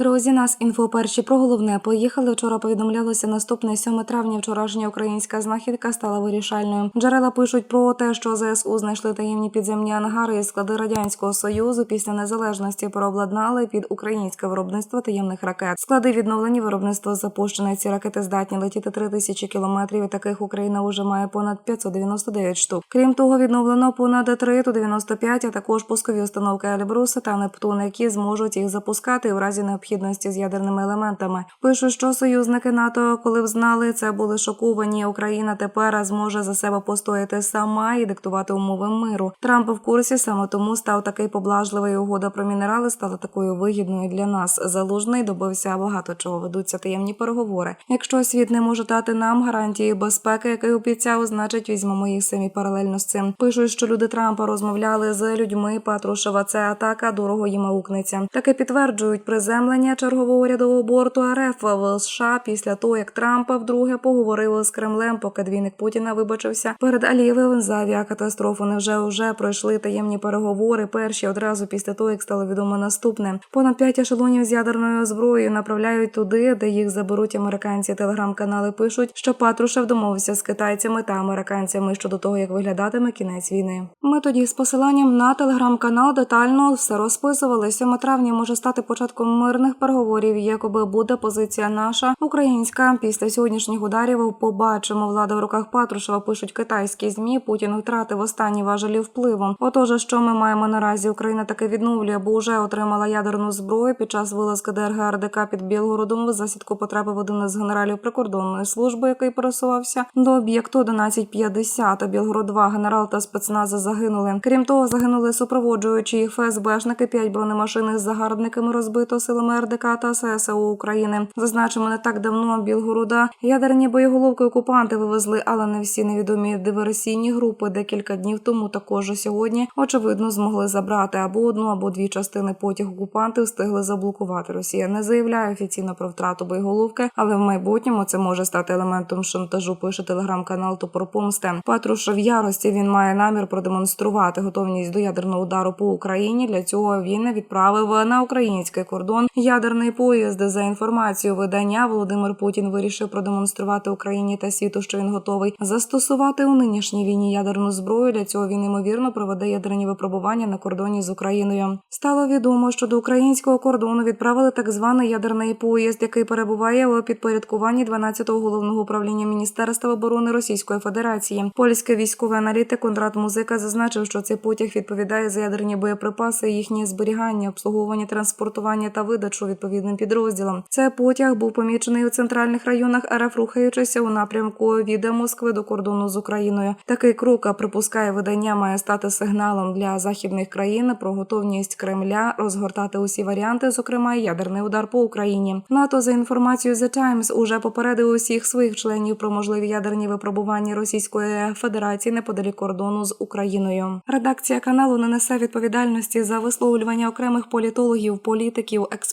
Друзі, нас інфо перші про головне поїхали. Вчора повідомлялося наступне 7 травня. Вчорашня українська знахідка стала вирішальною. Джерела пишуть про те, що ЗСУ знайшли таємні підземні ангари і склади радянського союзу після незалежності переобладнали під українське виробництво таємних ракет. Склади відновлені виробництво запущене. Ці ракети здатні летіти 3 тисячі кілометрів. Таких Україна вже має понад 599 штук. Крім того, відновлено понад 3 ту 95, а також пускові установки Ельбруса та Нептун, які зможуть їх запускати в разі необхідності з ядерними елементами. Пишуть, що союзники НАТО, коли б знали, це були шоковані. Україна тепер зможе за себе постояти сама і диктувати умови миру. Трамп в курсі саме тому став такий поблажливий. Угода про мінерали стала такою вигідною для нас. Залужний добився багато чого. Ведуться таємні переговори. Якщо світ не може дати нам гарантії безпеки, який обіцяв, значить візьмемо їх самі паралельно з цим. Пишуть, що люди Трампа розмовляли з людьми Патрушева. Це атака дорого їм аукнеться. Таке підтверджують приземлення чергового рядового борту РФ в США після того, як Трампа вдруге поговорив з Кремлем, поки двійник Путіна вибачився перед Алієвим за авіакатастрофу. Невже вже пройшли таємні переговори? Перші одразу після того, як стало відомо наступне. Понад п'ять ешелонів з ядерною зброєю направляють туди, де їх заберуть американці. Телеграм-канали пишуть, що Патрушев домовився з китайцями та американцями щодо того, як виглядатиме кінець війни. Ми тоді з посиланням на телеграм-канал детально все розписували. 7 травня може стати початком мирних переговорів. Якоби буде позиція наша українська після сьогоднішніх ударів. Побачимо влада в руках Патрушева. Пишуть китайські змі. Путін втратив останні важелі впливу. Отож, що ми маємо наразі? Україна таки відновлює, бо вже отримала ядерну зброю під час вилазки ДРГ РДК під Білгородом. В засідку потрапив один із генералів прикордонної служби, який пересувався до об'єкту 1150. Білгород 2 генерал та спецнази загинули. Крім того, загинули супроводжуючі ФСБшники, п'ять бронемашин із загарбниками розбито силами РДК та ССО України. Зазначимо, не так давно Білгорода ядерні боєголовки окупанти вивезли, але не всі невідомі диверсійні групи. Декілька днів тому також сьогодні очевидно змогли забрати або одну, або дві частини потяг окупанти встигли заблокувати. Росія не заявляє офіційно про втрату боєголовки, але в майбутньому це може стати елементом шантажу. Пише телеграм-канал Топор Помсти. Патруш в ярості він має намір продемонструвати готовність до ядерного удару по Україні. Для цього він відправив на український кордон ядерний поїзд. За інформацією видання Володимир Путін вирішив продемонструвати Україні та світу, що він готовий застосувати у нинішній війні ядерну зброю. Для цього він ймовірно проведе ядерні випробування на кордоні з Україною. Стало відомо, що до українського кордону відправили так званий ядерний поїзд, який перебуває у підпорядкуванні 12-го головного управління Міністерства оборони Російської Федерації. Польський військовий аналітик Конрад Музика зазначив, що цей потяг відповідає за ядерні боєприпаси, їхнє зберігання, обслуговування, транспортування та видачу відповідним підрозділам. Цей потяг був помічений у центральних районах РФ, рухаючися у напрямку від Москви до кордону з Україною. Такий крок припускає видання, має стати сигналом для західних країн про готовність Кремля розгортати усі варіанти, зокрема ядерний удар по Україні. НАТО за інформацією The Times уже попередив усіх своїх членів про можливі ядерні випробування Російської Федерації неподалік кордону з Україною. Редакція каналу не несе відповідальності за висловлювання окремих політологів, політиків,